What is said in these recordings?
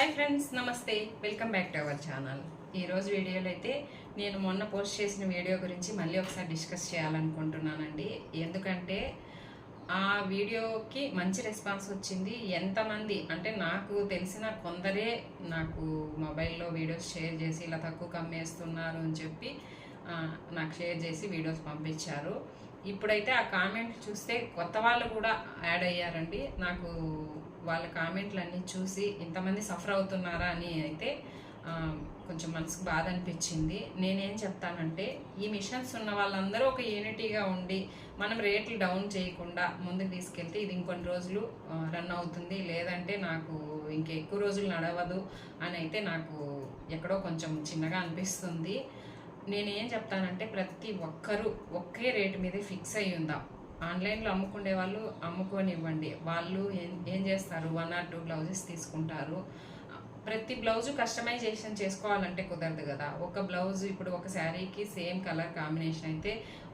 Hi friends నమస్తే. Welcome back to our channel ఈరోజు వీడియోలో అయితే నేను మొన్న పోస్ట్ చేసిన వీడియో గురించి మళ్ళీ ఒకసారి డిస్కస్ చేయాలనుకుంటున్నానండి. ఎందుకంటే ఆ వీడియోకి మంచి రెస్పాన్స్ వచ్చింది. ఎంతమంది అంటే నాకు తెలిసిన కొందరే నాకు మొబైల్లో వీడియోస్ షేర్ చేసి ఇలా తక్కువ కమ్మేస్తున్నారు అని చెప్పి నాకు షేర్ చేసి వీడియోస్ పంపించారు. ఇప్పుడైతే ఆ కామెంట్ చూస్తే కొత్త వాళ్ళు కూడా యాడ్ అయ్యారండి. నాకు వాళ్ళ కామెంట్లు అన్నీ చూసి ఇంతమంది సఫర్ అవుతున్నారా అని అయితే కొంచెం మనసుకు బాధ అనిపించింది. నేనేం చెప్తానంటే ఈ మిషన్స్ ఉన్న వాళ్ళందరూ ఒక యూనిటీగా ఉండి మనం రేట్లు డౌన్ చేయకుండా ముందుకు తీసుకెళ్తే ఇది ఇంకొన్ని రోజులు రన్ అవుతుంది. లేదంటే నాకు ఇంకా ఎక్కువ రోజులు నడవదు అని అయితే నాకు ఎక్కడో కొంచెం చిన్నగా అనిపిస్తుంది. నేనేం చెప్తానంటే ప్రతి ఒక్కరూ ఒకే రేటు మీదే ఫిక్స్ అయ్యి ఉందాం. ఆన్లైన్లో అమ్ముకునే వాళ్ళు అమ్ముకొనివ్వండి. వాళ్ళు ఏం ఏం చేస్తారు? వన్ ఆర్ టూ బ్లౌజెస్ తీసుకుంటారు. ప్రతి బ్లౌజు కస్టమైజేషన్ చేసుకోవాలంటే కుదరదు కదా. ఒక బ్లౌజ్ ఇప్పుడు ఒక శారీకి సేమ్ కలర్ కాంబినేషన్ అయితే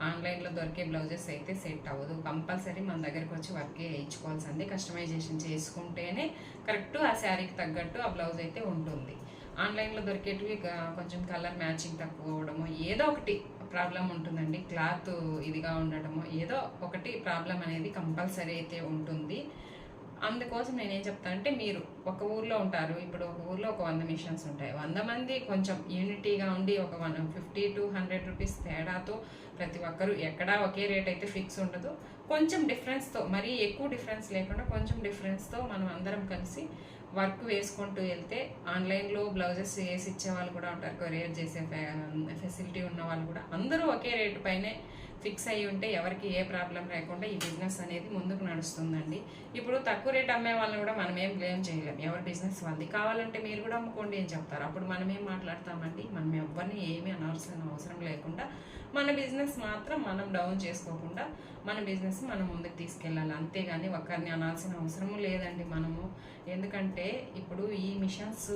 ఆన్లైన్లో దొరికే బ్లౌజెస్ అయితే సెట్ అవ్వదు. కంపల్సరీ మన దగ్గరికి వచ్చి వర్క్ వేయించుకోవాల్సింది. కస్టమైజేషన్ చేసుకుంటేనే కరెక్ట్ ఆ శారీకి తగ్గట్టు ఆ బ్లౌజ్ అయితే ఉంటుంది. ఆన్లైన్లో దొరికేటివి కొంచెం కలర్ మ్యాచింగ్ తక్కువ అవ్వడము ఏదో ఒకటి. ప్రాబ్లం ఉంటుందండి. క్లాత్ ఇదిగా ఉండడము ఏదో ఒకటి ప్రాబ్లం అనేది కంపల్సరీ అయితే ఉంటుంది. అందుకోసం నేనేం చెప్తానంటే మీరు ఒక ఊర్లో ఉంటారు. ఇప్పుడు ఒక ఊర్లో ఒక వంద మిషన్స్ ఉంటాయి. వంద మంది కొంచెం యూనిటీగా ఉండి ఒక one fifty two hundred rupees తేడాతో ప్రతి ఒక్కరు ఎక్కడా ఒకే రేట్ అయితే ఫిక్స్ ఉండదు. కొంచెం డిఫరెన్స్తో మరీ ఎక్కువ డిఫరెన్స్ లేకుండా కొంచెం డిఫరెన్స్తో మనం అందరం కలిసి వర్క్ వేసుకుంటూ వెళ్తే ఆన్లైన్లో బ్లౌజెస్ వేసి ఇచ్చే వాళ్ళు కూడా ఉంటారు కొరియర్ చేసే ఫెసిలిటీ ఉన్న వాళ్ళు కూడా. అందరూ ఒకే రేటు పైనే ఫిక్స్ అయ్యి ఉంటే ఎవరికి ఏ ప్రాబ్లం లేకుండా ఈ బిజినెస్ అనేది ముందుకు నడుస్తుందండి. ఇప్పుడు తక్కువ రేట్ అమ్మే వాళ్ళని కూడా మనం ఏం బ్లేమ్ చేయలేం. ఎవరి బిజినెస్ వాళ్ళది. కావాలంటే మీరు కూడా అమ్ముకోండి అని చెప్తారు. అప్పుడు మనం ఏం మాట్లాడతామండి? మనం ఎవరిని ఏమీ అనవసరం అవసరం లేకుండా మన బిజినెస్ మాత్రం మనం డౌన్ చేసుకోకుండా మన బిజినెస్ మనం ముందుకు తీసుకెళ్ళాలి. అంతేగాని ఒకరిని అనాల్సిన అవసరము లేదండి మనము. ఎందుకంటే ఇప్పుడు ఈ మిషన్స్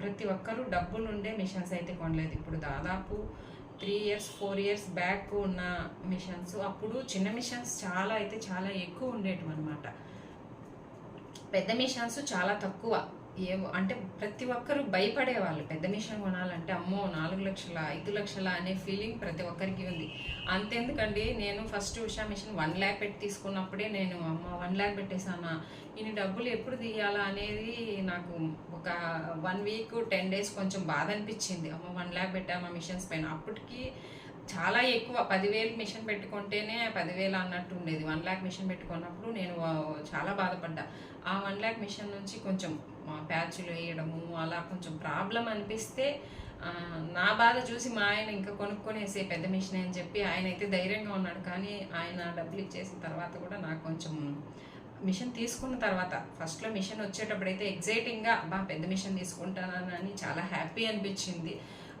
ప్రతి ఒక్కరూ డబ్బులు ఉండే మిషన్స్ అయితే కొనలేదు. ఇప్పుడు దాదాపు three years four years back ఉన్న మిషన్స్. అప్పుడు చిన్న మిషన్స్ చాలా అయితే చాలా ఎక్కువ ఉండేటివి అనమాట పెద్ద మిషన్స్ చాలా తక్కువ. ఏవో అంటే ప్రతి ఒక్కరు భయపడేవాళ్ళు. పెద్ద మిషన్ కొనాలంటే అమ్మో నాలుగు లక్షల ఐదు లక్షల అనే ఫీలింగ్ ప్రతి ఒక్కరికి ఉంది. అంతెందుకండి నేను first Usha machine one lakh పెట్టి తీసుకున్నప్పుడే నేను అమ్మ వన్ ల్యాక్ పెట్టేశానా? ఇన్ని డబ్బులు ఎప్పుడు తీయాలా అనేది నాకు ఒక వన్ వీక్ టెన్ డేస్ కొంచెం బాధ అనిపించింది. అమ్మ వన్ ల్యాక్ పెట్టామా మిషన్స్ పైన? అప్పటికి చాలా ఎక్కువ పదివేలు మిషన్ పెట్టుకుంటేనే పదివేలు అన్నట్టు ఉండేది. వన్ ల్యాక్ మిషన్ పెట్టుకున్నప్పుడు నేను చాలా బాధపడ్డా. ఆ వన్ ల్యాక్ మిషన్ నుంచి కొంచెం ప్యాచ్లు వేయడము అలా కొంచెం ప్రాబ్లం అనిపిస్తే నా బాధ చూసి మా ఆయన ఇంకా కొనుక్కొనేసే పెద్ద మిషన్ అని చెప్పి ఆయన అయితే ధైర్యంగా ఉన్నాడు. కానీ ఆయన డబ్బులు ఇచ్చేసిన తర్వాత కూడా నాకు కొంచెం మిషన్ తీసుకున్న తర్వాత ఫస్ట్లో మిషన్ వచ్చేటప్పుడు అయితే ఎగ్జైటింగ్గా బా పెద్ద మిషన్ తీసుకుంటానని చాలా హ్యాపీ అనిపించింది.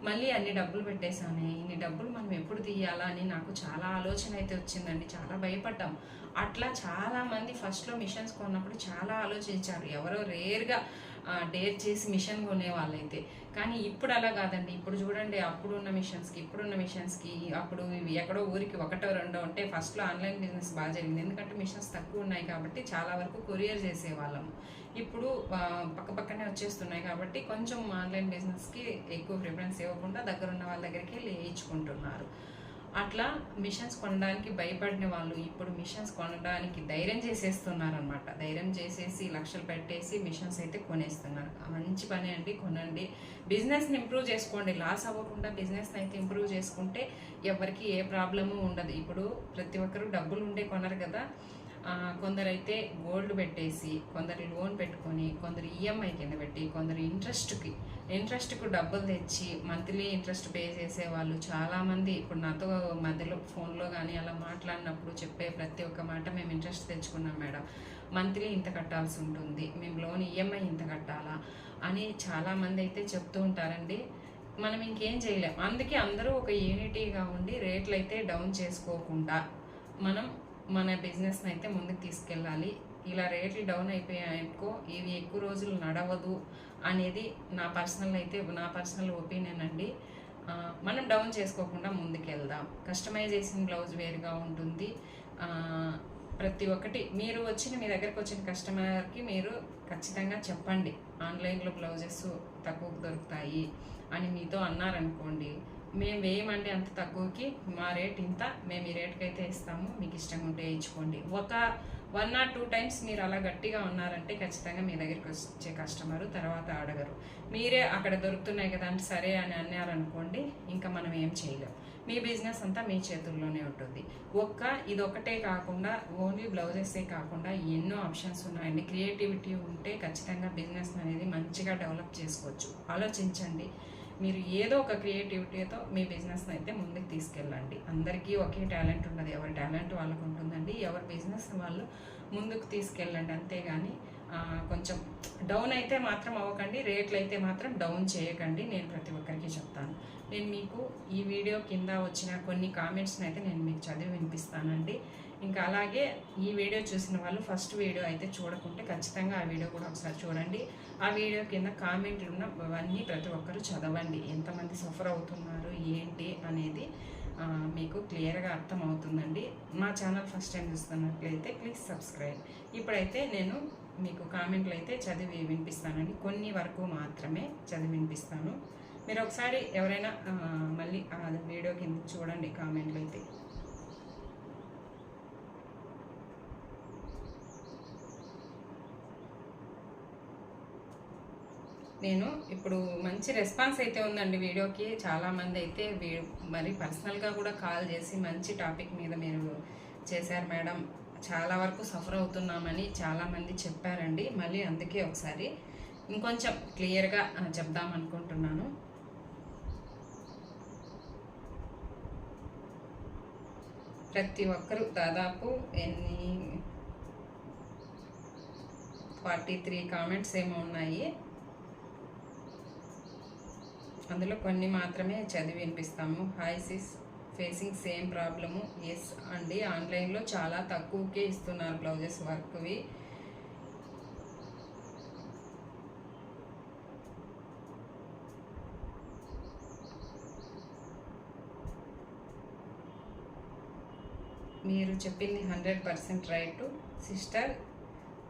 మళ్ళీ అన్ని డబ్బులు పెట్టేశాను. ఇన్ని డబ్బులు మనం ఎప్పుడు తీయాలా అని నాకు చాలా ఆలోచన అయితే వచ్చిందండి. చాలా భయపడ్డాం. అట్లా చాలామంది ఫస్ట్లో మిషన్స్ కొన్నప్పుడు చాలా ఆలోచించారు. ఎవరో రేర్గా డేర్ చేసి మిషన్ కొనే వాళ్ళైతే. కానీ ఇప్పుడు అలా కాదండి. ఇప్పుడు చూడండి అప్పుడున్న మిషన్స్కి ఇప్పుడున్న మిషన్స్కి అప్పుడు ఎక్కడో ఊరికి ఒకటో రెండో ఉంటే ఫస్ట్లో ఆన్లైన్ బిజినెస్ బాగా జరిగింది. ఎందుకంటే మిషన్స్ తక్కువ ఉన్నాయి కాబట్టి చాలా వరకు కొరియర్ చేసేవాళ్ళము. ఇప్పుడు పక్కపక్కనే వచ్చేస్తున్నాయి కాబట్టి కొంచెం ఆన్లైన్ బిజినెస్కి ఎక్కువ ప్రిఫరెన్స్ ఇవ్వకుండా దగ్గర ఉన్న వాళ్ళ దగ్గరికి వెళ్ళి వేయించుకుంటున్నారు. అట్లా మిషన్స్ కొనడానికి భయపడిన వాళ్ళు ఇప్పుడు మిషన్స్ కొనడానికి ధైర్యం చేసేస్తున్నారు అనమాట ధైర్యం చేసేసి లక్షలు పెట్టేసి మిషన్స్ అయితే కొనేస్తున్నారు. మంచి పని అండి కొనండి. బిజినెస్ని ఇంప్రూవ్ చేసుకోండి. లాస్ అవ్వకుండా బిజినెస్ని అయితే ఇంప్రూవ్ చేసుకుంటే ఎవరికి ఏ ప్రాబ్లము ఉండదు. ఇప్పుడు ప్రతి ఒక్కరు డబ్బులు ఉండే కొనరు కదా. కొందరైతే గోల్డ్ పెట్టేసి కొందరు లోన్ పెట్టుకొని కొందరు ఈఎంఐ కింద పెట్టి కొందరు ఇంట్రెస్ట్కి ఇంట్రెస్ట్కు డబ్బులు తెచ్చి మంత్లీ ఇంట్రెస్ట్ పే చేసే వాళ్ళు చాలామంది. ఇప్పుడు నాతో మధ్యలో ఫోన్లో కానీ అలా మాట్లాడినప్పుడు చెప్పే ప్రతి ఒక్క మాట మేము ఇంట్రెస్ట్ తెచ్చుకున్నాం మేడం. మంత్లీ ఇంత కట్టాల్సి ఉంటుంది మేము లోన్ ఈఎంఐ ఇంత కట్టాలా అని చాలామంది అయితే చెప్తూ ఉంటారండి. మనం ఇంకేం చేయలేం. అందుకే అందరూ ఒక యూనిటీగా ఉండి రేట్లు అయితే డౌన్ చేసుకోకుండా మనం మన బిజినెస్ని అయితే ముందుకు తీసుకెళ్ళాలి. ఇలా రేట్లు డౌన్ అయిపోయాయనుకో ఇవి ఎక్కువ రోజులు నడవదు అనేది నా పర్సనల్ అయితే నా పర్సనల్ ఒపీనియన్ అండి. మనం డౌన్ చేసుకోకుండా ముందుకెళ్దాం. కస్టమైజ్ కస్టమైజేషన్ బ్లౌజ్ వేరుగా ఉంటుంది. ప్రతి ఒక్కటి మీరు వచ్చిన మీ దగ్గరకు వచ్చిన కస్టమర్కి మీరు ఖచ్చితంగా చెప్పండి. ఆన్లైన్లో బ్లౌజెస్ తక్కువకు దొరుకుతాయి అని మీతో అన్నారనుకోండి మేము వేయమండి అంత తక్కువకి మా రేట్ ఇంత మేము ఈ రేట్కి అయితే ఇస్తాము మీకు ఇష్టంగా ఉంటే వేయించుకోండి. ఒక వన్ ఆర్ టూ టైమ్స్ మీరు అలా గట్టిగా ఉన్నారంటే ఖచ్చితంగా మీ దగ్గరికి వచ్చే కస్టమరు తర్వాత అడగరు. మీరే అక్కడ దొరుకుతున్నాయి కదా అంటే సరే అని అన్నారనుకోండి ఇంకా మనం ఏం చేయలేం. మీ బిజినెస్ అంతా మీ చేతుల్లోనే ఉంటుంది. ఒక్క ఇది కాకుండా ఓన్లీ బ్లౌజెసే కాకుండా ఎన్నో ఆప్షన్స్ ఉన్నాయండి. క్రియేటివిటీ ఉంటే ఖచ్చితంగా బిజినెస్ అనేది మంచిగా డెవలప్ చేసుకోవచ్చు. ఆలోచించండి. మీరు ఏదో ఒక క్రియేటివిటీతో మీ బిజినెస్ని అయితే ముందుకు తీసుకెళ్ళండి. అందరికీ ఒకే టాలెంట్ ఉండదు ఎవరి టాలెంట్ వాళ్ళకు ఉంటుందండి. ఎవరి బిజినెస్ వాళ్ళు ముందుకు తీసుకెళ్ళండి. అంతేగాని కొంచెం డౌన్ అయితే మాత్రం అవ్వకండి. రేట్లు అయితే మాత్రం డౌన్ చేయకండి. నేను ప్రతి ఒక్కరికి చెప్తాను. నేను మీకు ఈ వీడియో కింద వచ్చిన కొన్ని కామెంట్స్ని అయితే నేను మీకు చదివి వినిపిస్తానండి. ఇంకా అలాగే ఈ వీడియో చూసిన వాళ్ళు ఫస్ట్ వీడియో అయితే చూడకుంటే ఖచ్చితంగా ఆ వీడియో కూడా ఒకసారి చూడండి. ఆ వీడియో కింద కామెంట్లు ఉన్న అవన్నీ ప్రతి ఒక్కరు చదవండి. ఎంతమంది సఫర్ అవుతున్నారు ఏంటి అనేది మీకు క్లియర్గా అర్థమవుతుందండి. మా ఛానల్ ఫస్ట్ టైం చూస్తున్నట్లయితే ప్లీజ్ సబ్స్క్రైబ్ ఇప్పుడైతే నేను మీకు కామెంట్లు అయితే చదివి వినిపిస్తానండి. కొన్ని వరకు మాత్రమే చదివి వినిపిస్తాను. మీరు ఒకసారి ఎవరైనా మళ్ళీ ఆ వీడియో కింద చూడండి కామెంట్లు అయితే. నేను ఇప్పుడు మంచి రెస్పాన్స్ అయితే ఉందండి వీడియోకి. చాలామంది అయితే వీ- మరి పర్సనల్గా కూడా కాల్ చేసి మంచి టాపిక్ మీద మీరు చేశారు మేడం. చాలా వరకు సఫర్ అవుతున్నామని చాలామంది చెప్పారండి. మళ్ళీ అందుకే ఒకసారి ఇంకొంచెం క్లియర్గా చెప్దాం అనుకుంటున్నాను. ప్రతి ఒక్కరు దాదాపు ఎన్ని ఫార్టీ త్రీ కామెంట్స్ ఏమో ఉన్నాయి. అందులో కొన్ని మాత్రమే చదివి వినిపిస్తాము. Hi sis facing same problem yes అండి. ఆన్లైన్లో చాలా తక్కువకే ఇస్తున్నారు బ్లౌజెస్ వర్క్వి. మీరు చెప్పింది హండ్రెడ్ పర్సెంట్ రైట్. సిస్టర్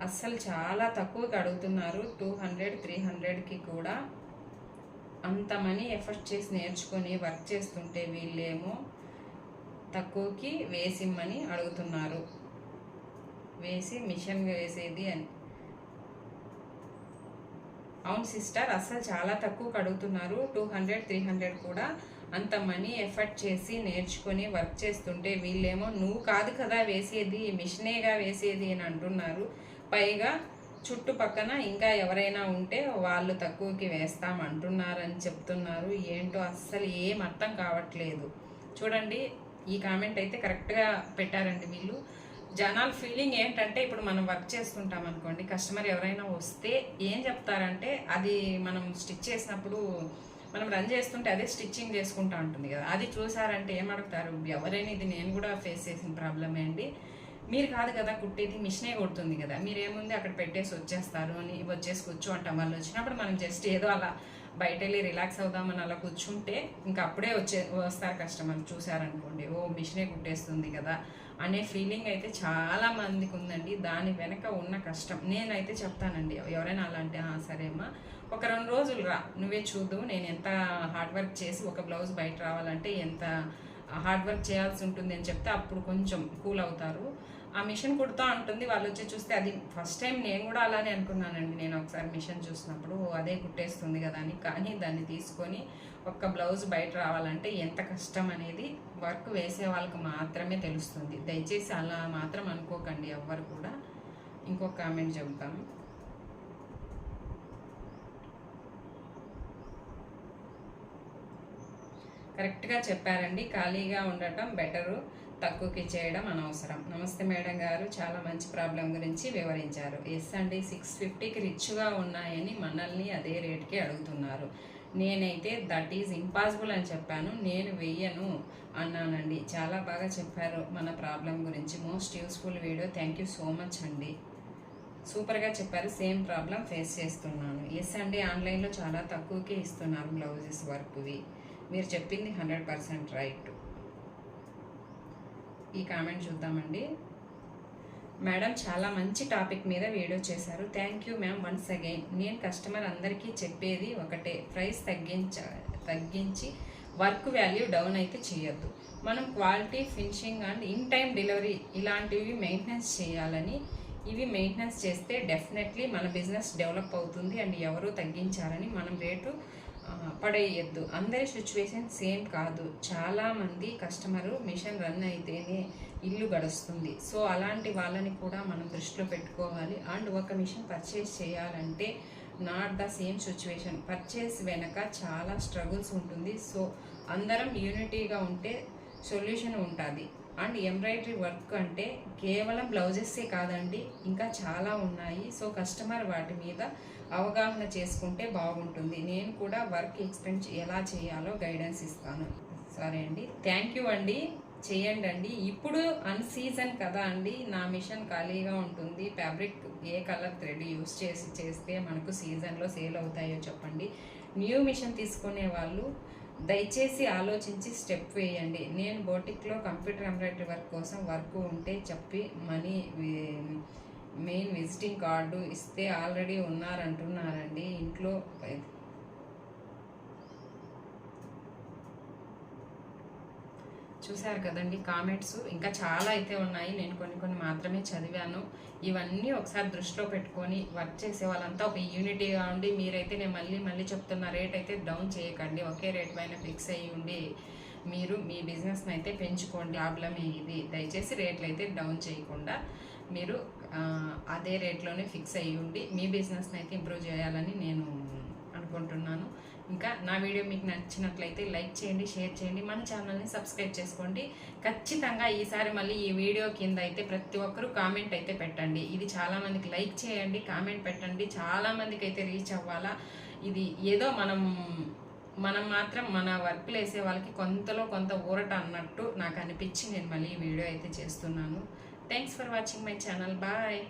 అస్సలు చాలా తక్కువకి అడుగుతున్నారు. టూ హండ్రెడ్ త్రీ హండ్రెడ్కి కూడా. అంత మనీ ఎఫర్ట్ చేసి నేర్చుకొని వర్క్ చేస్తుంటే వీళ్ళేమో తక్కువకి వేసిమ్మని అడుగుతున్నారు. వేసి మిషన్ వేసేది అని. అవును సిస్టర్ అసలు చాలా తక్కువకి అడుగుతున్నారు. టూ హండ్రెడ్ త్రీ హండ్రెడ్ కూడా అంత మనీ ఎఫర్ట్ చేసి నేర్చుకొని వర్క్ చేస్తుంటే వీళ్ళేమో నువ్వు కాదు కదా వేసేది మిషనేగా వేసేది అని అంటున్నారు. పైగా చుట్టుపక్కన ఇంకా ఎవరైనా ఉంటే వాళ్ళు తక్కువకి వేస్తాం అంటున్నారని చెప్తున్నారు. ఏంటో అస్సలు ఏం అర్థం కావట్లేదు. చూడండి ఈ కామెంట్ అయితే కరెక్ట్గా పెట్టారండి వీళ్ళు. జనాల ఫీలింగ్ ఏంటంటే ఇప్పుడు మనం వర్క్ చేస్తుంటాం అనుకోండి కస్టమర్ ఎవరైనా వస్తే ఏం చెప్తారంటే అది మనం స్టిచ్ చేసినప్పుడు మనం రన్ చేస్తుంటే అదే స్టిచ్చింగ్ చేసుకుంటా ఉంటుంది కదా. అది చూసారంటే ఏం అడుగుతారు? ఎవరైనా ఇది నేను కూడా ఫేస్ చేసిన ప్రాబ్లమే అండి. మీరు కాదు కదా కుట్టేది మిషనే కొడుతుంది కదా. మీరు ఏముంది అక్కడ పెట్టేసి వచ్చేస్తారు అని వచ్చేసి కూర్చో అంటాం. వాళ్ళు వచ్చినప్పుడు మనం జస్ట్ ఏదో అలా బయట వెళ్ళి రిలాక్స్ అవుదామని అలా కూర్చుంటే ఇంకా అప్పుడే వచ్చే వస్తారు కస్టమర్ చూసారనుకోండి ఓ మిషనే కుట్టేస్తుంది కదా అనే ఫీలింగ్ అయితే చాలా మందికి ఉందండి. దాని వెనక ఉన్న కష్టం. నేనైతే చెప్తానండి ఎవరైనా అలా అంటే సరే అమ్మా ఒక రెండు రోజులు రా నువ్వే చూద్దు. నేను ఎంత హార్డ్ వర్క్ చేసి ఒక బ్లౌజ్ బయట రావాలంటే ఎంత హార్డ్ వర్క్ చేయాల్సి ఉంటుంది అని చెప్తే అప్పుడు కొంచెం కూల్ అవుతారు. ఆ మిషన్ కుడుతూ ఉంటుంది. వాళ్ళు వచ్చి చూస్తే అది ఫస్ట్ టైం నేను కూడా అలానే అనుకున్నానండి. నేను ఒకసారి మిషన్ చూసినప్పుడు అదే కుట్టేస్తుంది కదా అని. కానీ దాన్ని తీసుకొని ఒక్క బ్లౌజ్ బయట రావాలంటే ఎంత కష్టం అనేది వర్క్ వేసే వాళ్ళకి మాత్రమే తెలుస్తుంది. దయచేసి అలా మాత్రం అనుకోకండి ఎవ్వరు కూడా. ఇంకొక కామెంట్ చెబుతాను. కరెక్ట్గా చెప్పారండి. ఖాళీగా ఉండటం బెటరు తక్కువకి చేయడం అనవసరం. నమస్తే మేడం గారు చాలా మంచి ప్రాబ్లం గురించి వివరించారు. ఎస్ అండి సిక్స్ ఫిఫ్టీకి రిచ్గా ఉన్నాయని మనల్ని అదే రేట్కి అడుగుతున్నారు. నేనైతే దట్ ఈజ్ ఇంపాసిబుల్ అని చెప్పాను. నేను వెయ్యను అన్నానండి. చాలా బాగా చెప్పారు మన ప్రాబ్లం గురించి. Most useful video thank you so much అండి. సూపర్గా చెప్పారు. సేమ్ ప్రాబ్లం ఫేస్ చేస్తున్నాను. ఎస్ అండి ఆన్లైన్లో చాలా తక్కువకే ఇస్తున్నారు బ్లౌజెస్ వర్క్వి. మీరు చెప్పింది హండ్రెడ్ పర్సెంట్ రైట్ ఈ కామెంట్ చూద్దామండి. మేడం చాలా మంచి టాపిక్ మీద వీడియో చేశారు. Thank you ma'am once again నేను కస్టమర్ అందరికీ చెప్పేది ఒకటే. ప్రైస్ తగ్గించ తగ్గించి వర్క్ వాల్యూ డౌన్ అయితే చేయొద్దు. మనం quality finishing and in time delivery ఇలాంటివి మెయింటెనెన్స్ చేయాలని ఇవి మెయింటెనెన్స్ చేస్తే డెఫినెట్లీ మన బిజినెస్ డెవలప్ అవుతుంది. అండ్ ఎవరు తగ్గించారని మనం రేటు పడేయద్దు. అందరి సిచ్యువేషన్ సేమ్ కాదు. చాలామంది కస్టమరు మిషన్ రన్ అయితేనే ఇల్లు గడుస్తుంది. సో అలాంటి వాళ్ళని కూడా మనం దృష్టిలో పెట్టుకోవాలి. అండ్ ఒక మిషన్ పర్చేస్ చేయాలంటే not the same situation purchase వెనక చాలా స్ట్రగుల్స్ ఉంటుంది. సో అందరం యూనిటీగా ఉంటే సొల్యూషన్ ఉంటుంది. అండ్ ఎంబ్రాయిడరీ వర్క్ అంటే కేవలం బ్లౌజెస్సే కాదండి ఇంకా చాలా ఉన్నాయి. సో కస్టమర్ వాటి మీద అవగాహన చేసుకుంటే బాగుంటుంది. నేను కూడా వర్క్ ఎక్స్పెన్స్ ఎలా చేయాలో గైడెన్స్ ఇస్తాను. సరే అండి. థ్యాంక్ యూ అండి. చేయండి అండి. ఇప్పుడు అన్ సీజన్ కదా అండి. నా మిషన్ ఖాళీగా ఉంటుంది. ఫ్యాబ్రిక్ ఏ కలర్ థ్రెడ్ యూస్ చేసి చేస్తే మనకు సీజన్లో సేల్ అవుతాయో చెప్పండి. న్యూ మిషన్ తీసుకునే వాళ్ళు దయచేసి ఆలోచించి స్టెప్ వేయండి. నేను బోటిక్లో కంప్యూటర్ ఎంబ్రాయిడరీ వర్క్ కోసం వర్క్ ఉంటే చెప్పి మనీ మెయిన్ విజిటింగ్ కార్డు ఇస్తే ఆల్రెడీ ఉన్నారంటున్నారండి. ఇంట్లో చూశారు కదండి కామెంట్స్ ఇంకా చాలా అయితే ఉన్నాయి. నేను కొన్ని కొన్ని మాత్రమే చదివాను. ఇవన్నీ ఒకసారి దృష్టిలో పెట్టుకొని వర్క్ చేసే వాళ్ళంతా ఒక యూనిటీగా ఉండి మీరైతే నేను మళ్ళీ మళ్ళీ చెప్తున్న రేట్ అయితే డౌన్ చేయకండి. ఒకే రేట్ పైన ఫిక్స్ అయ్యి ఉండి మీరు మీ బిజినెస్ని అయితే పెంచుకోండి. ప్రాబ్లమే ఇది. దయచేసి రేట్లు అయితే డౌన్ చేయకుండా మీరు అదే రేట్లోనే ఫిక్స్ అయ్యి ఉండి మీ బిజినెస్ని అయితే ఇంప్రూవ్ చేయాలని నేను అనుకుంటున్నాను. ఇంకా నా వీడియో మీకు నచ్చినట్లయితే లైక్ చేయండి షేర్ చేయండి మన ఛానల్ని సబ్స్క్రైబ్ చేసుకోండి. ఖచ్చితంగా ఈసారి మళ్ళీ ఈ వీడియో కింద అయితే ప్రతి ఒక్కరూ కామెంట్ అయితే పెట్టండి. ఇది చాలామందికి లైక్ చేయండి కామెంట్ పెట్టండి. చాలామందికి అయితే రీచ్ అవ్వాలా. ఇది ఏదో మనం మనం మాత్రం మన వర్క్లు వేసే వాళ్ళకి కొంతలో కొంత ఊరట అన్నట్టు నాకు అనిపించి నేను మళ్ళీ ఈ వీడియో అయితే చేస్తున్నాను. Thanks for watching my channel bye